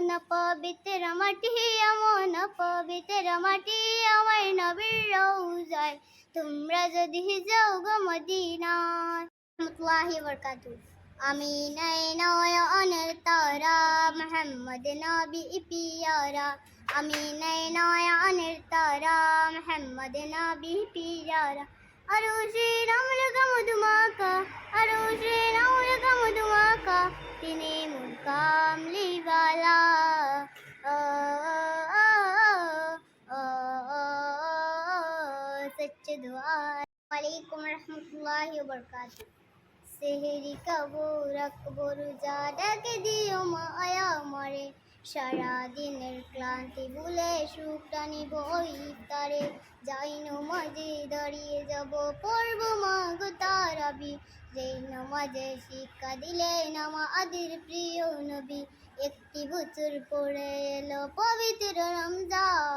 ওই মন পবিত্র মাটি মন পবিত্র মাটি আমার নবীর রওজায় তোমরা যদি যাও গো মদিনায় রহমতুল্লাহি বরকাতু আমি নয় নয়নের তারা মোহাম্মদ নবী পিয়ারা আমি নয় নয়নের তারা মোহাম্মদ নবী পিয়ারা আরো শ্রী রামর গমধুমাকা আরো সচ্চ দুআ ওয়ালাইকুম রহমতুল্লাহি ওয়া বারাকাতুহু। সেহেরি কবর আকবর জাডাকে দিও মায়া মরে। সারা দিনের ক্লান্তি ভুলে সুখটা নিব ইফতারে যাই নমাজে দাঁড়িয়ে যাব পড়ব মাগ তারাবি। যেই নমাজে শিক্ষা দিলে নামা আদির প্রিয় নবী। একটি বছর পড়ে এলো পবিত্র রমজান।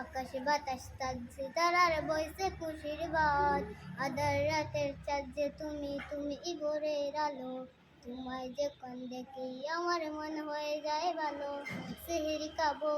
আকাশ বাতাস তাজছে তারার বইছে খুশির বাদ। আদার রাতের চাঁদ যে তুমি তুমি ইবরের আলো। তোমায় যখন দেখি আমার মন হয়ে যায় ভালো। সেহেরি কাবো